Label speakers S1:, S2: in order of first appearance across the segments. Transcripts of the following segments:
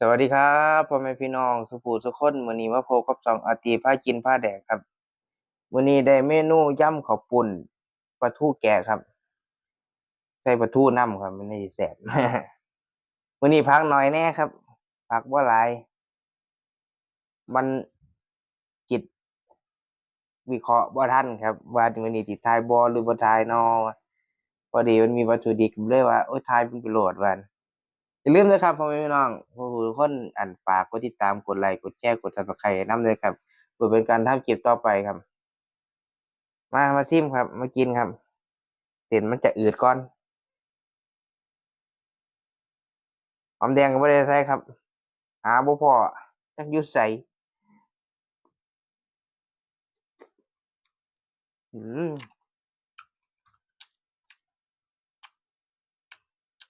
S1: สวัสดีครับพ่อแม่พี่น้องสุภูสุคนมื้อนี้มาพบกับช่องอาตีพากินพาแดกครับมื้อนี้ได้เมนูย่ำข้าวปุ้นปลาทูแกะครับ ใส่ปลาทูน้ำครับ มันนี่แซ่บมื้อนี้พักน้อยแน่ครับพักบ่หลายมันกิจวิเคราะห์บ่ทันครับ ว่ามื้อนี้สิถ่ายบ่หรือบ่ถ่ายนอพอดีมันมีวัตถุดิบเลยว่าโอ้ยถ่ายเป็นไปโหลดว่า อย่าลืมนะครับพ่อแม่พี่น้องผู้ทุกคนอันฝากกดติดตามกดไลค์กดแชร์กด Subscribe นำเลยครับเพื่อเป็นการทำคลิปต่อไปครับ มามาซิมครับมากินครับเส้นมันจะอืดก่อนหอมแดงก็ไม่ได้ใส่ครับ หาบ่พอจักยู่ใส่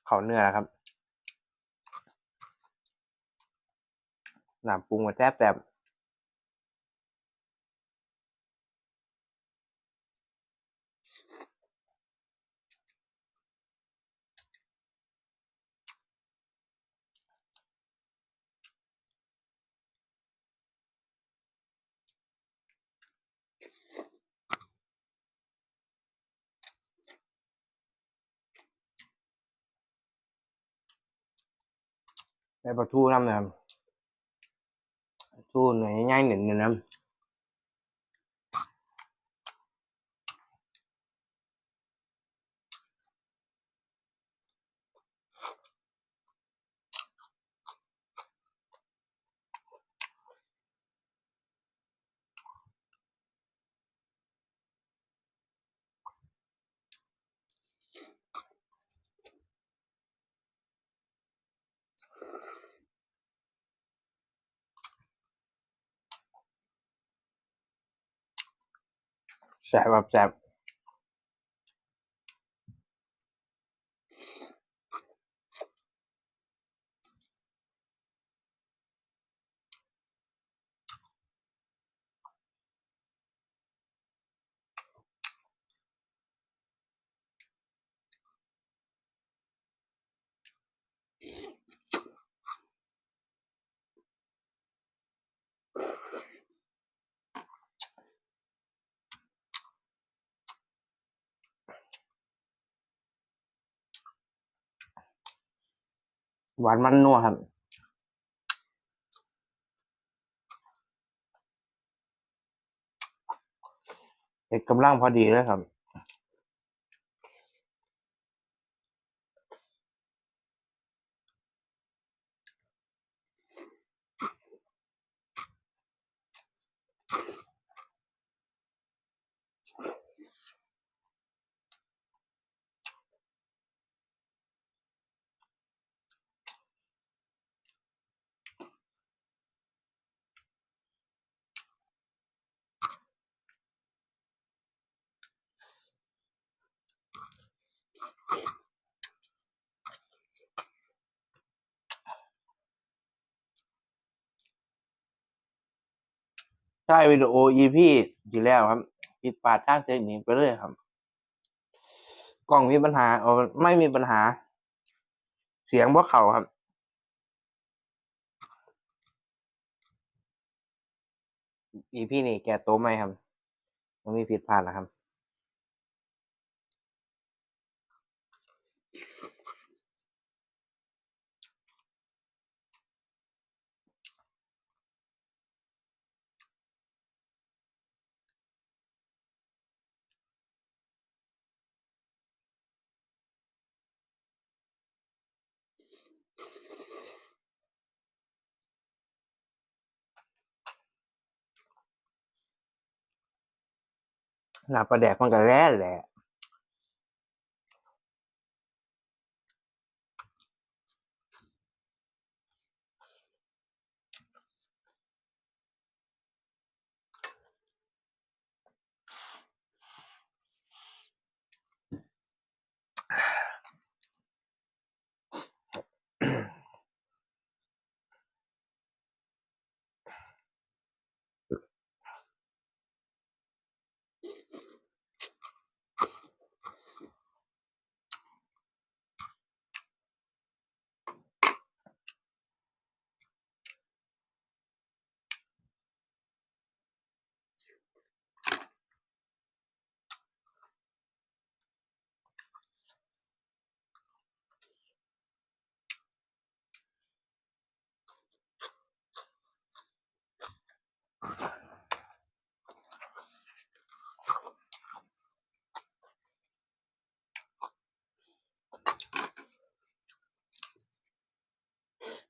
S1: เขาเนื้อนะครับ ปลาทูหน่อย ง่ายๆห นึ่งๆนะ แซ่บแบบแซ่บ หวานมันนัวครับเผ็ดกำลังพอดีเลยครับ ใช่วิดีโอ EP ที่แล้วครับผิดพลาดทางเทคนิคไปเลยครับ กล้องมีปัญหาอ๋อไม่มีปัญหา เสียงบ่เขาครับ EP นี้แก้ตัวใหมครับมันมีผิดพลาดนะครับ หน้าปลาแดกมันก็แร่แหละ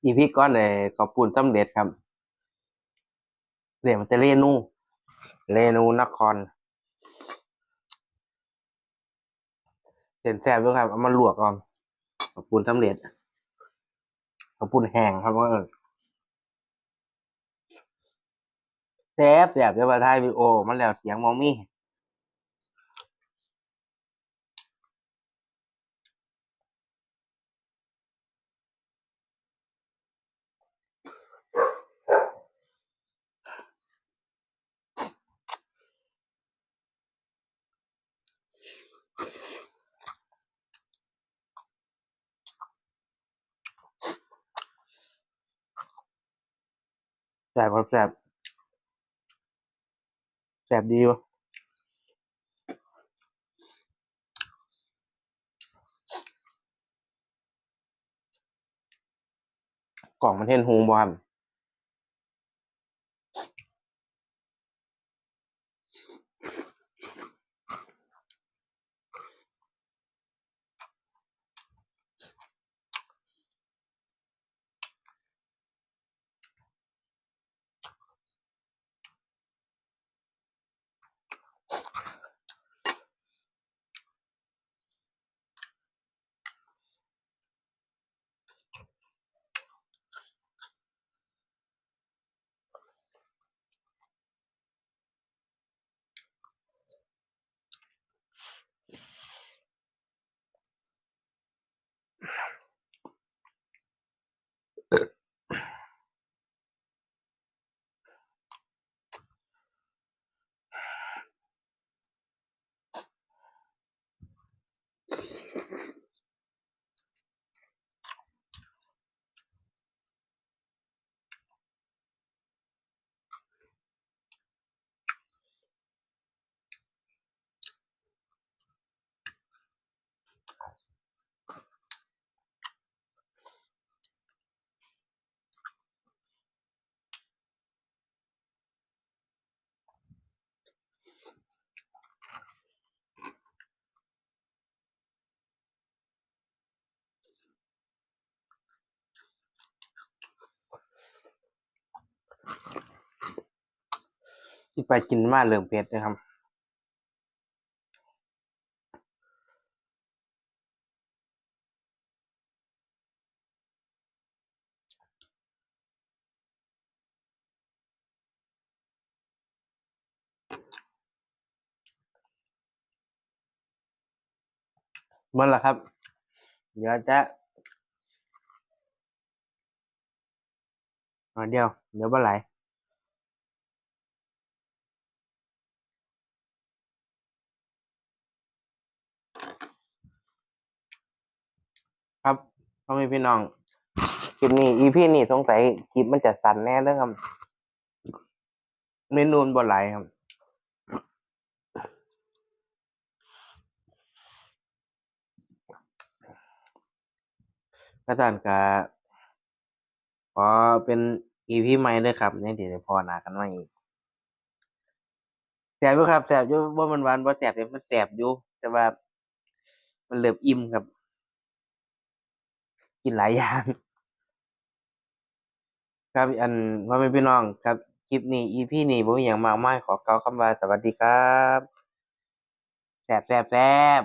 S1: อีพีก้อนเลยขอบคุณสำเร็จครับเรียกมันจะเรนูเรนูนครเส้นแซ่บด้วยครับเอามาลวกก่อนขอบคุณสำเร็จขอบคุณแห้งครับว่าแซ่บแซ่บเดี๋ยวมาถ่ายวิโอมันแล้วเสียงมองมี่ แสบครับแสบแสบดีวะกล่องมันเห็นหูบอ ลที่ไปกินมาเริ่มเผ็ดนะครับเมื่อละครับ เดี๋ยวจะอ่าเดี๋ยว เดี๋ยวเมื่อไหร่ครับ พ่อแม่พี่น้องคลิปนี้ EP นี้สงสัยคลิปมันจะสั้นแน่เด้อครับเมนูนบ่หลครับกระสันกะขอเป็นอีพีใหม่เลยครับนี่เดี๋ยวพอหนากันมาอีกแสบอยู่ครับแสบอยู่ว่ามันหวานบ่แสบแต่มันแสบอยู่ แต่ว่ามันเริ่มอิ่มครับ กินหลายอย่างครับอันว่าไม่พี่น้องครับคลิปนี้อีพีนี้บ่มีอย่างมากมายขอกล่าคำว่าสวัสดีครับแสบแสบแสบ